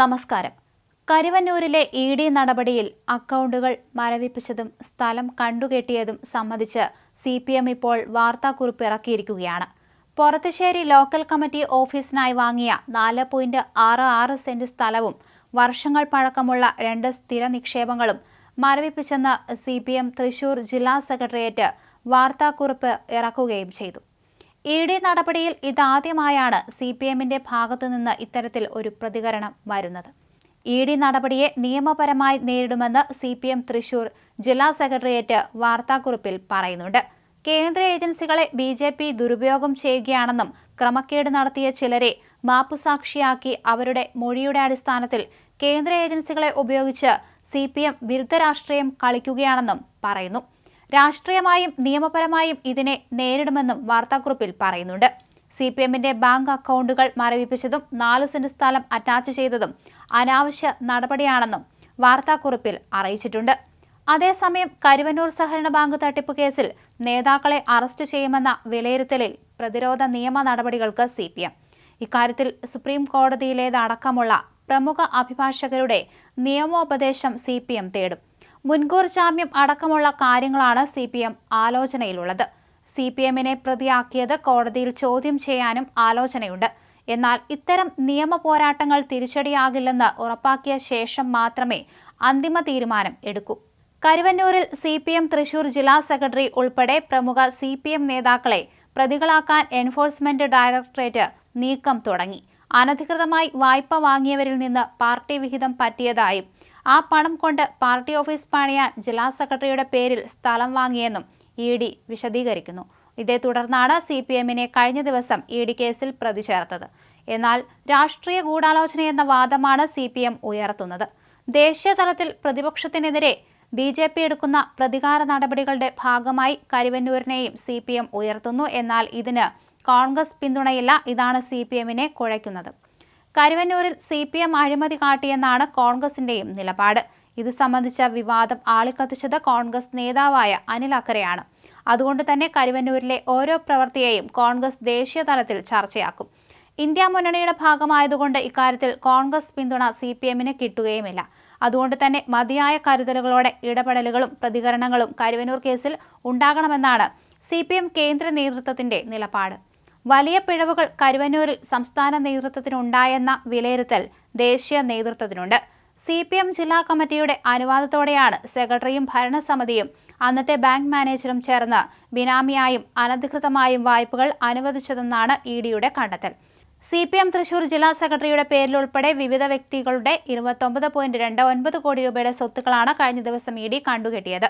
നമസ്കാരം. കരുവന്നൂരിലെ E D നടപടിയിൽ അക്കൗണ്ടുകൾ മരവിപ്പിച്ചതും സ്ഥലം കണ്ടുകെട്ടിയതും സംബന്ധിച്ച് സി പി എം ഇപ്പോൾ വാർത്താക്കുറിപ്പ് ഇറക്കിയിരിക്കുകയാണ്. പൊറത്തുശ്ശേരി ലോക്കൽ കമ്മിറ്റി ഓഫീസിനായി വാങ്ങിയ നാല് പോയിന്റ് ആറ് ആറ് സെന്റ് സ്ഥലവും വർഷങ്ങൾ പഴക്കമുള്ള രണ്ട് സ്ഥിര നിക്ഷേപങ്ങളും മരവിപ്പിച്ചെന്ന് സി പി എം തൃശൂർ ജില്ലാ സെക്രട്ടേറിയറ്റ് വാർത്താക്കുറിപ്പ് ഇറക്കുകയും ചെയ്തു. ഇ ഡി നടപടിയിൽ ഇതാദ്യമായാണ് സി പി എമ്മിന്റെ ഭാഗത്തുനിന്ന് ഇത്തരത്തിൽ ഒരു പ്രതികരണം വരുന്നത്. ഇ ഡി നടപടിയെ നിയമപരമായി നേരിടുമെന്ന് സി പി എം തൃശൂർ ജില്ലാ സെക്രട്ടേറിയറ്റ് വാർത്താക്കുറിപ്പിൽ പറയുന്നുണ്ട്. കേന്ദ്ര ഏജൻസികളെ ബി ജെ പി ദുരുപയോഗം ചെയ്യുകയാണെന്നും ക്രമക്കേട് നടത്തിയ ചിലരെ മാപ്പുസാക്ഷിയാക്കി അവരുടെ മൊഴിയുടെ അടിസ്ഥാനത്തിൽ കേന്ദ്ര ഏജൻസികളെ ഉപയോഗിച്ച് സി പി എം വിരുദ്ധ രാഷ്ട്രീയം കളിക്കുകയാണെന്നും പറയുന്നു. രാഷ്ട്രീയമായും നിയമപരമായും ഇതിനെ നേരിടുമെന്നും വാർത്താക്കുറിപ്പിൽ പറയുന്നുണ്ട്. സി പി എമ്മിന്റെ ബാങ്ക് അക്കൗണ്ടുകൾ മരവിപ്പിച്ചതും നാല് സെന്റ് സ്ഥലം അറ്റാച്ച് ചെയ്തതും അനാവശ്യ നടപടിയാണെന്നും വാർത്താക്കുറിപ്പിൽ അറിയിച്ചിട്ടുണ്ട്. അതേസമയം കരുവന്നൂർ സഹകരണ ബാങ്ക് തട്ടിപ്പ് കേസിൽ നേതാക്കളെ അറസ്റ്റ് ചെയ്യുമെന്ന വിലയിരുത്തലിൽ പ്രതിരോധ നിയമ നടപടികൾക്ക് സി പി എം ഇക്കാര്യത്തിൽ സുപ്രീം കോടതിയിലേതടക്കമുള്ള പ്രമുഖ അഭിഭാഷകരുടെ നിയമോപദേശം സി പി എം തേടും. മുൻകൂർ ജാമ്യം അടക്കമുള്ള കാര്യങ്ങളാണ് സി പി എം ആലോചനയിലുള്ളത്. സി പി എമ്മിനെ പ്രതിയാക്കിയത് കോടതിയിൽ ചോദ്യം ചെയ്യാനും ആലോചനയുണ്ട്. എന്നാൽ ഇത്തരം നിയമ പോരാട്ടങ്ങൾ തിരിച്ചടിയാകില്ലെന്ന് ഉറപ്പാക്കിയ ശേഷം മാത്രമേ അന്തിമ തീരുമാനം എടുക്കൂ. കരുവന്നൂരിൽ സി പി എം തൃശൂർ ജില്ലാ സെക്രട്ടറി ഉൾപ്പെടെ പ്രമുഖ സി പി എം നേതാക്കളെ പ്രതികളാക്കാൻ എൻഫോഴ്സ്മെന്റ് ഡയറക്ടറേറ്റ് നീക്കം തുടങ്ങി. അനധികൃതമായി വായ്പ വാങ്ങിയവരിൽ നിന്ന് പാർട്ടി വിഹിതം പറ്റിയതായും ആ പണം കൊണ്ട് പാർട്ടി ഓഫീസ് പണിയാൻ ജില്ലാ സെക്രട്ടറിയുടെ പേരിൽ സ്ഥലം വാങ്ങിയെന്നും ഇ ഡി വിശദീകരിക്കുന്നു. ഇതേ തുടർന്നാണ് സി പി എമ്മിനെ കഴിഞ്ഞ ദിവസം ഇ ഡി കേസിൽ പ്രതി ചേർത്തത് എന്നാൽ രാഷ്ട്രീയ ഗൂഢാലോചനയെന്ന വാദമാണ് സി പി എം ഉയർത്തുന്നത്. ദേശീയ തലത്തിൽ പ്രതിപക്ഷത്തിനെതിരെ ബി ജെ പി എടുക്കുന്ന പ്രതികാര നടപടികളുടെ ഭാഗമായി കരുവന്നൂരിനെയും സി പി എം ഉയർത്തുന്നു. എന്നാൽ ഇതിന് കോൺഗ്രസ് പിന്തുണയില്ല. ഇതാണ് സി പി എമ്മിനെ കുഴയ്ക്കുന്നത്. കരുവന്നൂരിൽ സി പി എം അഴിമതി കാട്ടിയെന്നാണ് കോൺഗ്രസിന്റെയും നിലപാട്. ഇത് സംബന്ധിച്ച വിവാദം ആളിക്കത്തിച്ചത് കോൺഗ്രസ് നേതാവായ അനിൽ അക്കരയാണ്. അതുകൊണ്ട് തന്നെ കരുവന്നൂരിലെ ഓരോ പ്രവൃത്തിയെയും കോൺഗ്രസ് ദേശീയ തലത്തിൽ ചർച്ചയാക്കും. ഇന്ത്യ മുന്നണിയുടെ ഭാഗമായതുകൊണ്ട് ഇക്കാര്യത്തിൽ കോൺഗ്രസ് പിന്തുണ സി പി എമ്മിന് കിട്ടുകയുമില്ല. അതുകൊണ്ട് തന്നെ മതിയായ കരുതലുകളോടെ ഇടപെടലുകളും പ്രതികരണങ്ങളും കരുവന്നൂർ കേസിൽ ഉണ്ടാകണമെന്നാണ് സി കേന്ദ്ര നേതൃത്വത്തിന്റെ നിലപാട്. വലിയ പിഴവുകൾ കരുവന്നൂരിൽ സംസ്ഥാന നേതൃത്വത്തിനുണ്ടായെന്ന വിലയിരുത്തൽ ദേശീയ നേതൃത്വത്തിനുണ്ട്. സി പി എം ജില്ലാ കമ്മിറ്റിയുടെ അനുവാദത്തോടെയാണ് സെക്രട്ടറിയും ഭരണസമിതിയും അന്നത്തെ ബാങ്ക് മാനേജറും ചേർന്ന് ബിനാമിയായും അനധികൃതമായും വായ്പകൾ അനുവദിച്ചതെന്നാണ് ഇ ഡിയുടെ കണ്ടെത്തൽ. സി പി എം തൃശൂർ ജില്ലാ സെക്രട്ടറിയുടെ പേരിലുൾപ്പെടെ വിവിധ വ്യക്തികളുടെ ഇരുപത്തൊമ്പത് പോയിന്റ് രണ്ട് ഒൻപത് കോടി രൂപയുടെ സ്വത്തുക്കളാണ് കഴിഞ്ഞ ദിവസം ഇ ഡി കണ്ടുകെട്ടിയത്.